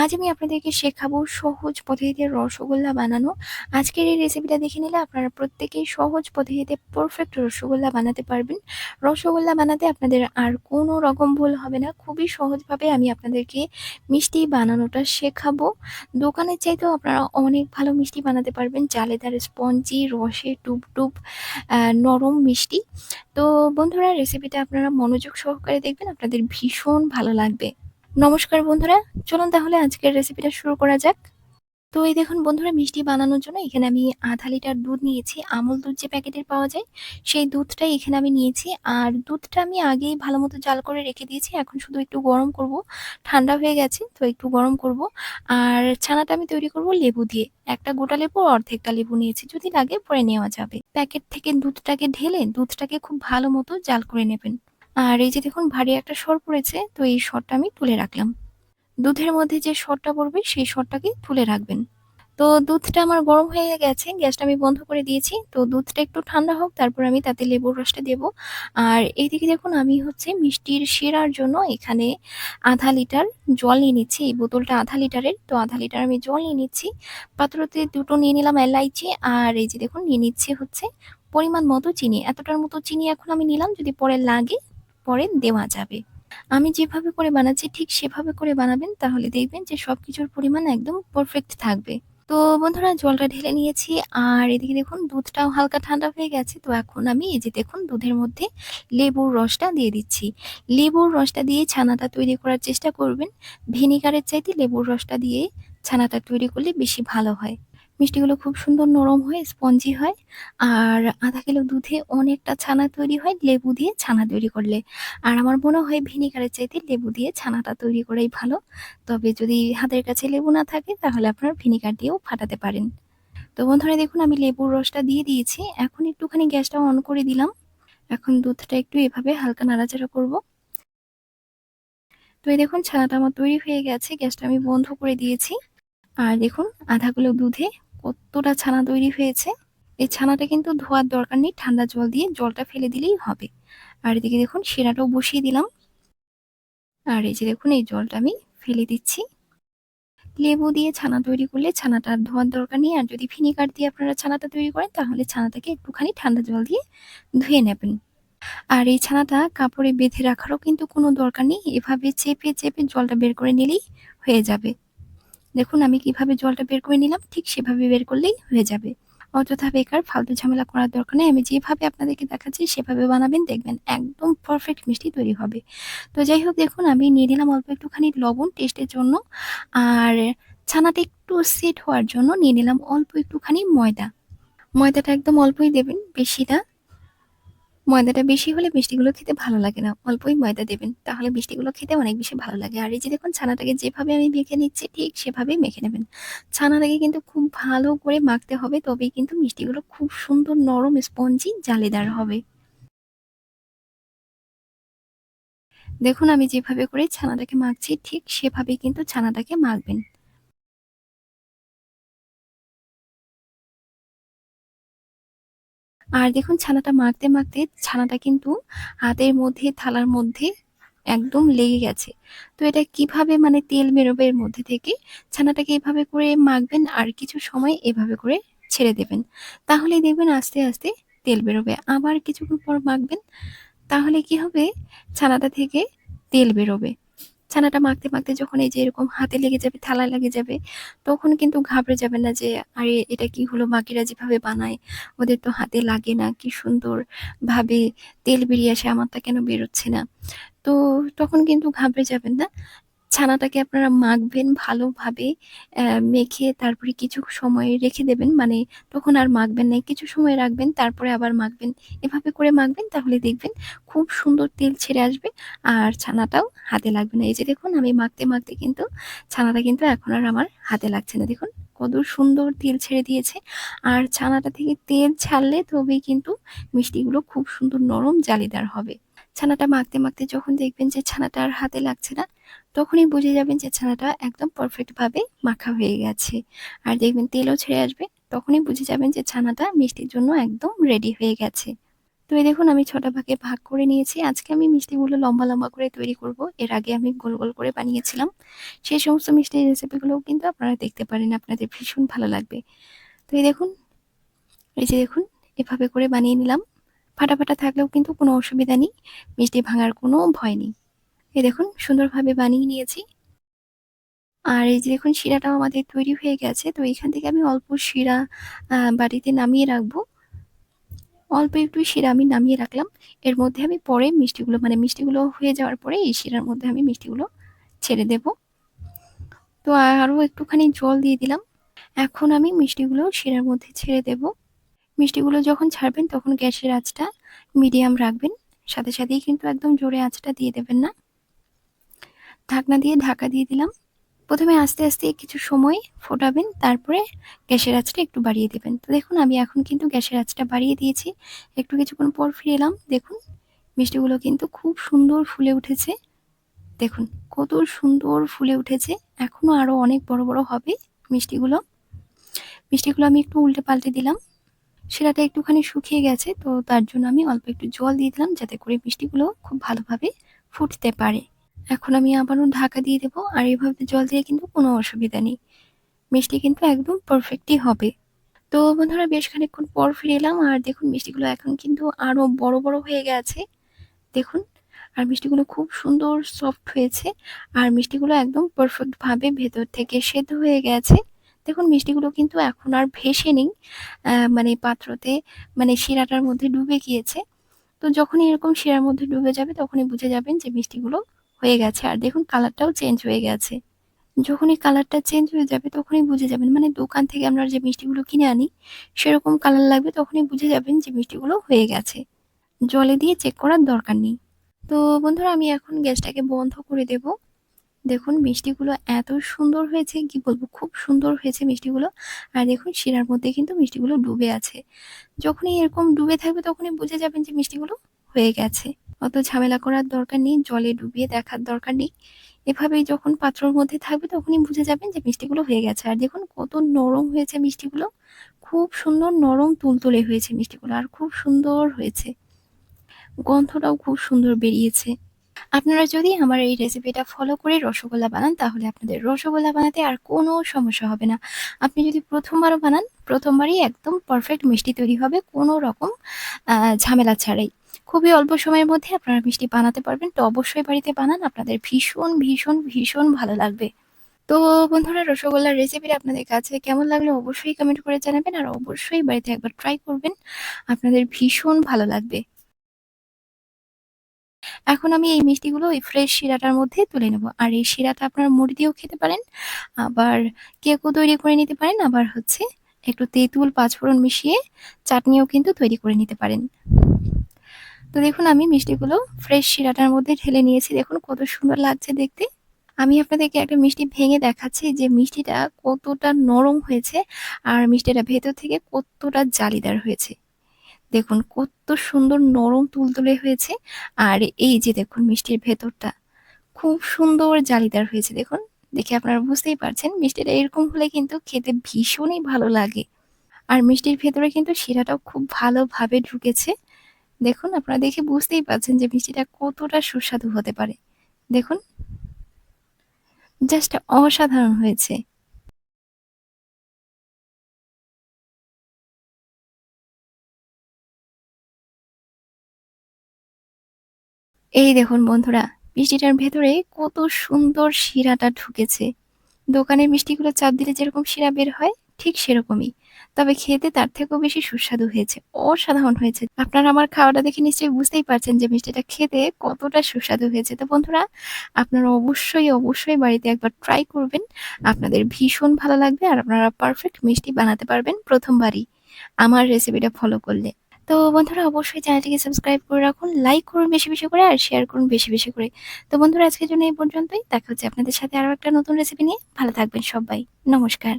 আজ আমি আপনাদেরকে শেখাবো সহজ পদ্ধতিতে রসগোল্লা বানানো। আজকের এই রেসিপিটা দেখে নিলে আপনারা প্রত্যেকেই সহজ পদ্ধতিতে পারফেক্ট রসগোল্লা বানাতে পারবেন। রসগোল্লা বানাতে আপনাদের আর কোনো রকম ভুল হবে না। খুবই সহজভাবে আমি আপনাদেরকে মিষ্টি বানানোটা শেখাবো। দোকানের চাইতেও আপনারা অনেক ভালো মিষ্টি বানাতে পারবেন। জালেদার স্পঞ্জি, রসে টুপটুপ নরম মিষ্টি। তো বন্ধুরা রেসিপিটা আপনারা মনোযোগ সহকারে দেখবেন, আপনাদের ভীষণ ভালো লাগবে। নমস্কার বন্ধুরা, চলুন তাহলে আজকের রেসিপিটা শুরু করা যাক। তো এই দেখুন বন্ধুরা মিষ্টি বানানোর জন্য এখানে আমি আধা লিটার দুধ নিয়েছি। আমুল দুধ যে প্যাকেটের পাওয়া যায়, সেই দুধটাই এখানে আমি নিয়েছি। আর দুধটা আমি আগেই ভালো মতো জাল করে রেখে দিয়েছি। এখন শুধু একটু গরম করব। ঠান্ডা হয়ে গেছে তো একটু গরম করব। আর ছানাটা আমি তৈরি করব লেবু দিয়ে। একটা গোটা লেবু অর্ধেকটা লেবু নিয়েছি। যদি লাগে পরে নেওয়া যাবে। প্যাকেট থেকে দুধটাকে ঢেলে দুধটাকে খুব ভালো মতো জাল করে নেবেন। আর এই যে দেখুন, ভারী একটা সর পড়েছে, তো এই সরটা আমি তুলে রাখলাম। দুধের মধ্যে যে সরটা পড়বে, সেই সরটাকে তুলে রাখবেন। তো দুধটা আমার গরম হয়ে গেছে, গ্যাসটা আমি বন্ধ করে দিয়েছি। তো দুধটা একটু ঠান্ডা হোক, তারপর আমি তাতে লেবুর রসটা দেব। আর এইদিকে দেখুন, আমি হচ্ছে মিষ্টির শিরার জন্য এখানে আধা লিটার জল নিয়ে নিচ্ছি। এই বোতলটা আধা লিটারের, তো আধা লিটার আমি জল নিয়ে নিচ্ছি। পাত্রতে দুটো নিয়ে নিলাম এলাইচি, আর এই যে দেখুন, নিয়ে নিচ্ছে হচ্ছে পরিমাণ মতো চিনি। এতটার মতো চিনি এখন আমি নিলাম, যদি পরে লাগে পরে দেওয়া যাবে। আমি যেভাবে করে বানাচ্ছি ঠিক সেভাবে করে বানাবেন, তাহলে দেখবেন যে সব কিছুর পরিমাণ একদম পারফেক্ট থাকবে। তো বন্ধুরা, জলটা ঢেলে নিয়েছি, আর এদিকে দেখুন দুধটাও হালকা ঠান্ডা হয়ে গেছে। তো এখন আমি এই যে দেখুন দুধের মধ্যে লেবুর রসটা দিয়ে দিচ্ছি। লেবুর রসটা দিয়ে ছানাটা তৈরি করার চেষ্টা করবেন। ভিনিগারের চাইতে লেবুর রসটা দিয়ে ছানাটা তৈরি করলে বেশি ভালো হয়। মিষ্টিগুলো খুব সুন্দর নরম হয়ে স্পঞ্জি হয়, আর আধা কিলো দুধে অনেকটা ছানা তৈরি হয়, লেবু দিয়ে ছানা তৈরি করলে। আর আমার মনে হয় ভিনিগারের চাইতে লেবু দিয়ে ছানাটা তৈরি করাই ভালো। তবে যদি হাতের কাছে লেবু না থাকে, তাহলে আপনার ভিনিগার দিয়েও ফাটাতে পারেন। তো বন্ধুরা, দেখুন, আমি লেবুর রসটা দিয়ে দিয়েছি। এখন একটুখানি গ্যাসটা অন করে দিলাম। এখন দুধটা একটু এভাবে হালকা নাড়াচাড়া করব। তো এই দেখুন, ছানাটা আমার তৈরি হয়ে গেছে। গ্যাসটা আমি বন্ধ করে দিয়েছি। আর দেখুন, আধা কিলো দুধে কতটা ছানা তৈরি হয়েছে? এই ছানাটা কিন্তু ধোয়ার দরকার নেই, ঠান্ডা জল দিয়ে জলটা ফেলে দিলেই হবে। আর এদিকে দেখুন, শিরাটাও বসিয়ে দিলাম। আর এই যে দেখুন, এই জলটা আমি ফেলে দিচ্ছি। লেবু দিয়ে ছানা তৈরি করলে ছানাটা ধোয়ার দরকার নেই। আর যদি ভিনিগার দিয়ে আপনারা ছানাটা তৈরি করেন, তাহলে ছানাটাকে একটুখানি ঠান্ডা জল দিয়ে ধুয়ে নেবেন। আর এই ছানাটা কাপড়ে বেঁধে রাখারও কিন্তু কোনো দরকার নেই। এভাবে চেপে চেপে জলটা বের করে নিলেই হয়ে যাবে। দেখুন, আমি কীভাবে জলটা বের করে নিলাম, ঠিক সেভাবে বের করলেই হয়ে যাবে। অযথা বেকার, ফালতু ঝামেলা করার দরকার নেই। আমি যেভাবে আপনাদেরকে দেখাচ্ছি, সেভাবে বানাবেন, দেখবেন একদম পারফেক্ট মিষ্টি তৈরি হবে। তো যাই হোক, দেখুন, আমি নিয়ে নিলাম অল্প একটুখানি লবণ টেস্টের জন্য। আর ছানাটা একটু সেট হওয়ার জন্য নিয়ে নিলাম অল্প একটুখানি ময়দা। ময়দাটা একদম অল্পই দেবেন, বেশি না। ময়দাটা বেশি হলে মিষ্টিগুলো খেতে ভালো লাগে না। অল্পই ময়দা দেবেন, তাহলে মিষ্টিগুলো খেতে অনেক বেশি ভালো লাগে। আর এই যে দেখুন, ছানাটাকে যেভাবে আমি মেখে নিচ্ছি, ঠিক সেভাবেই মেখে নেবেন। ছানাটাকে কিন্তু খুব ভালো করে মাখতে হবে, তবেই কিন্তু মিষ্টিগুলো খুব সুন্দর নরম, স্পঞ্জি, জালেদার হবে। দেখুন, আমি যেভাবে করে ছানাটাকে মাখছি, ঠিক সেভাবেই কিন্তু ছানাটাকে মাখবেন। আর দেখুন ছানাটা মাখতে মাখতে ছানাটা কিন্তু হাতের মধ্যে, থালার মধ্যে একদম লেগে গেছে। তো এটা কীভাবে মানে তেল বেরোবে এর মধ্যে থেকে? ছানাটাকে এভাবে করে মাখবেন আর কিছু সময় এভাবে করে ছেড়ে দেবেন। তাহলে দেখবেন আস্তে আস্তে তেল বেরোবে। আবার কিছুক্ষণ পর মাখবেন, তাহলে কি হবে? ছানাটা থেকে তেল বেরোবে। ছানাটা মাখতে মাখতে যখন এই যে এরকম হাতে লেগে যাবে, থালায় লেগে যাবে, তখন কিন্তু ঘাবড়ে যাবেন না যে, আরে, এটা কি হলো? বাকিরা যেভাবে বানায়, ওদের তো হাতে লাগে না, কি সুন্দর ভাবে তেল বেরিয়ে আসে আমারটা কেন বেরোচ্ছে না? তো তখন কিন্তু ঘাবড়ে যাবেন না। ছানাটাকে আপনারা মাখবেন ভালোভাবে মেখে তারপরে কিছু সময় রেখে দেবেন। মানে তখন আর মাখবেন না, কিছু সময় রাখবেন, তারপরে আবার মাখবেন। এভাবে করে মাখবেন, তাহলে দেখবেন খুব সুন্দর তেল ছেড়ে আসবে আর ছানাটাও হাতে লাগবে না। এই যে দেখুন, আমি মাখতে মাখতে কিন্তু ছানাটা কিন্তু এখন আর আমার হাতে লাগছে না। দেখুন, কত সুন্দর তেল ছেড়ে দিয়েছে। আর ছানাটা থেকে তেল ছাড়লে তবেই কিন্তু মিষ্টিগুলো খুব সুন্দর নরম জালিদার হবে। ছানাটা মাখতে মাখতে যখন দেখবেন যে ছানাটা আর হাতে লাগছে না তখনই বুঝে যাবেন যে ছানাটা একদম পারফেক্টভাবে মাখা হয়ে গেছে। আর দেখবেন তেলও ছেড়ে আসবে, তখনই বুঝে যাবেন যে ছানাটা মিষ্টির জন্য একদম রেডি হয়ে গেছে। তো এই দেখুন, আমি ছটা ভাগে ভাগ করে নিয়েছি। আজকে আমি মিষ্টিগুলো লম্বা লম্বা করে তৈরি করব। এর আগে আমি গোল গোল করে বানিয়েছিলাম। সেই সমস্ত মিষ্টির রেসিপিগুলোও কিন্তু আপনারা দেখতে পারেন, আপনাদের ভীষণ ভালো লাগবে। তো এই দেখুন, এই যে দেখুন, এভাবে করে বানিয়ে নিলাম। ফাটা ফাটা থাকলেও কিন্তু কোনো অসুবিধা নেই, মিষ্টি ভাঙার কোনো ভয় নেই। এই দেখুন, সুন্দরভাবে বানিয়ে নিয়েছি। আর এই যে দেখুন, শিরাটাও আমাদের তৈরি হয়ে গেছে। তো এখান থেকে আমি অল্প শিরা বাড়িতে নামিয়ে রাখব। অল্প একটু শিরা আমি নামিয়ে রাখলাম। এর মধ্যে আমি পরে মিষ্টিগুলো মানে মিষ্টিগুলো হয়ে যাওয়ার পরে এই শিরার মধ্যে আমি মিষ্টিগুলো ছেড়ে দেব। তো আরও একটুখানি জল দিয়ে দিলাম। এখন আমি মিষ্টিগুলো শিরার মধ্যে ছেড়ে দেব। মিষ্টিগুলো যখন ছাড়বেন, তখন গ্যাসের আঁচটা মিডিয়াম রাখবেন। সাথে সাথেই কিন্তু একদম জোরে আঁচটা দিয়ে দেবেন না। ঢাকনা দিয়ে ঢাকা দিয়ে দিলাম। প্রথমে আস্তে আস্তে কিছু সময় ফোটাবেন, তারপরে গ্যাসের আঁচটা একটু বাড়িয়ে দেবেন। তো দেখুন, আমি এখন কিন্তু গ্যাসের আঁচটা বাড়িয়ে দিয়েছি। একটু কিছুক্ষণ পর ফিরে এলাম। দেখুন, মিষ্টিগুলো কিন্তু খুব সুন্দর ফুলে উঠেছে। দেখুন, কত সুন্দর ফুলে উঠেছে। এখনও আরও অনেক বড় বড় হবে মিষ্টিগুলো। মিষ্টিগুলো আমি একটু উল্টে পাল্টে দিলাম। সেটাটা একটুখানি শুকিয়ে গেছে, তো তার জন্য আমি অল্প একটু জল দিয়ে দিলাম, যাতে করে মিষ্টিগুলো খুব ভালোভাবে ফুটতে পারে। এখন আমি আবারও ঢাকা দিয়ে দেবো, আর এভাবে জল দিয়ে কিন্তু কোনো অসুবিধা নেই। মিষ্টি কিন্তু একদম পারফেক্টই হবে। তো বন্ধুরা, বেশ খানিক্ষণ পর ফিরে এলাম, আর দেখুন মিষ্টিগুলো এখন কিন্তু আরও বড় বড় হয়ে গেছে। দেখুন, আর মিষ্টিগুলো খুব সুন্দর সফট হয়েছে, আর মিষ্টিগুলো একদম পারফেক্টভাবে ভেতর থেকে সেদ্ধ হয়ে গেছে। দেখুন, মিষ্টিগুলো কিন্তু এখন আর ভেসে নেই মানে পাত্রতে মানে শিরাটার মধ্যে ডুবে গিয়েছে। তো যখনই এরকম শিরার মধ্যে ডুবে যাবে, তখনই বুঝে যাবেন যে মিষ্টিগুলো হয়ে গেছে। আর দেখুন কালারটাও চেঞ্জ হয়ে গেছে। যখনই কালারটা চেঞ্জ হয়ে যাবে তখনই বুঝে যাবেন। মানে দোকান থেকে আমরা যে মিষ্টিগুলো কিনে আনি, সেরকম কালার লাগবে তখনই বুঝে যাবেন যে মিষ্টিগুলো হয়ে গেছে। জলে দিয়ে চেক করার দরকার নেই। তো বন্ধুরা, আমি এখন গ্যাসটাকে বন্ধ করে দেব। দেখুন মিষ্টিগুলো এত সুন্দর হয়েছে, কি বলব, খুব সুন্দর হয়েছে মিষ্টিগুলো। আর দেখুন শিরার মধ্যে কিন্তু মিষ্টিগুলো ডুবে আছে। যখনই এরকম ডুবে থাকবে তখনই বুঝে যাবেন যে মিষ্টিগুলো হয়ে গেছে। অত ঝামেলা করার দরকার নেই, জলে ডুবিয়ে দেখার দরকার নেই। এভাবেই যখন পাত্রর মধ্যে থাকবে তখনই বুঝে যাবেন যে মিষ্টিগুলো হয়ে গেছে। আর দেখুন কত নরম হয়েছে মিষ্টিগুলো। খুব সুন্দর নরম তুলতুলে হয়েছে মিষ্টিগুলো আর খুব সুন্দর হয়েছে। গন্ধটাও খুব সুন্দর বেরিয়েছে। আপনারা যদি আমার এই রেসিপিটা ফলো করে রসগোল্লা বানান, তাহলে আপনাদের রসগোল্লা বানাতে আর কোনো সমস্যা হবে না। আপনি যদি প্রথমবারও বানান, প্রথমবারই একদম পারফেক্ট মিষ্টি তৈরি হবে, কোনো রকম ঝামেলা ছাড়াই। খুবই অল্প সময়ের মধ্যে আপনারা মিষ্টি বানাতে পারবেন। তো অবশ্যই বাড়িতে বানান, আপনাদের ভীষণ ভীষণ ভীষণ ভালো লাগবে। তো বন্ধুরা, রসগোল্লার রেসিপিটা আপনাদের কাছে কেমন লাগল অবশ্যই কমেন্ট করে জানাবেন আর অবশ্যই বাড়িতে একবার ট্রাই করবেন। আপনাদের ভীষণ ভালো লাগবে। এখন আমি এই মিষ্টিগুলো ওই ফ্রেশ শিরাটার মধ্যে তুলে নেব। আর এই শিরাটা আপনারা মুড়ি দিয়েও খেতে পারেন, আবার কেকও তৈরি করে নিতে পারেন, আবার হচ্ছে একটু তেঁতুল, পাঁচফোড়ন মিশিয়ে চাটনিও কিন্তু তৈরি করে নিতে পারেন। তো দেখুন, আমি মিষ্টিগুলো ফ্রেশ শিরাটার মধ্যে ঢেলে নিয়েছি। দেখুন, কত সুন্দর লাগছে দেখতে। আমি আপনাদেরকে একটা মিষ্টি ভেঙে দেখাচ্ছি যে মিষ্টিটা কতটা নরম হয়েছে আর মিষ্টিটা ভেতর থেকে কতটা জালিদার হয়েছে। দেখুন, কত সুন্দর নরম তুলতুলে হয়েছে। আর এই যে দেখুন মিষ্টির ভেতরটা, খুব সুন্দর জালিদার হয়েছে। দেখুন, দেখে আপনারা বুঝতেই পারছেন, মিষ্টিটা এরকম হলে কিন্তু খেতে ভীষণই ভালো লাগে। আর মিষ্টির ভেতরে কিন্তু শিরাটাও খুব ভালোভাবে ঢুকেছে। দেখুন, আপনারা দেখে বুঝতেই পারছেন যে মিষ্টিটা কতটা সুস্বাদু হতে পারে। দেখুন। জাস্ট অসাধারণ হয়েছে। এই দেখুন বন্ধুরা, মিষ্টিটার ভেতরে কত সুন্দর শিরাটা ঢুকেছে। দোকানের মিষ্টিগুলো চাপ দিলে যেরকম শিরা বের হয়, ঠিক সেরকমই। তবে খেতে তার থেকেও বেশি সুস্বাদু হয়েছে, অসাধারণ হয়েছে। আপনারা আমার খাওয়াটা দেখে নিশ্চয়ই বুঝতেই পারছেন যে মিষ্টিটা খেতে কতটা সুস্বাদু হয়েছে। তো বন্ধুরা, আপনারা অবশ্যই অবশ্যই বাড়িতে একবার ট্রাই করবেন। আপনাদের ভীষণ ভালো লাগবে আর আপনারা পারফেক্ট মিষ্টি বানাতে পারবেন প্রথমবারই আমার রেসিপিটা ফলো করলে। তো বন্ধুরা, অবশ্যই চ্যানেলটিকে সাবস্ক্রাইব করে রাখুন লাইক করুন বেশি বেশি করে আর শেয়ার করুন বেশি বেশি করে। তো বন্ধুরা, আজকের জন্য এই পর্যন্তই। দেখা হচ্ছে আপনাদের সাথে আরও একটা নতুন রেসিপি নিয়ে। ভালো থাকবেন সবাই। নমস্কার।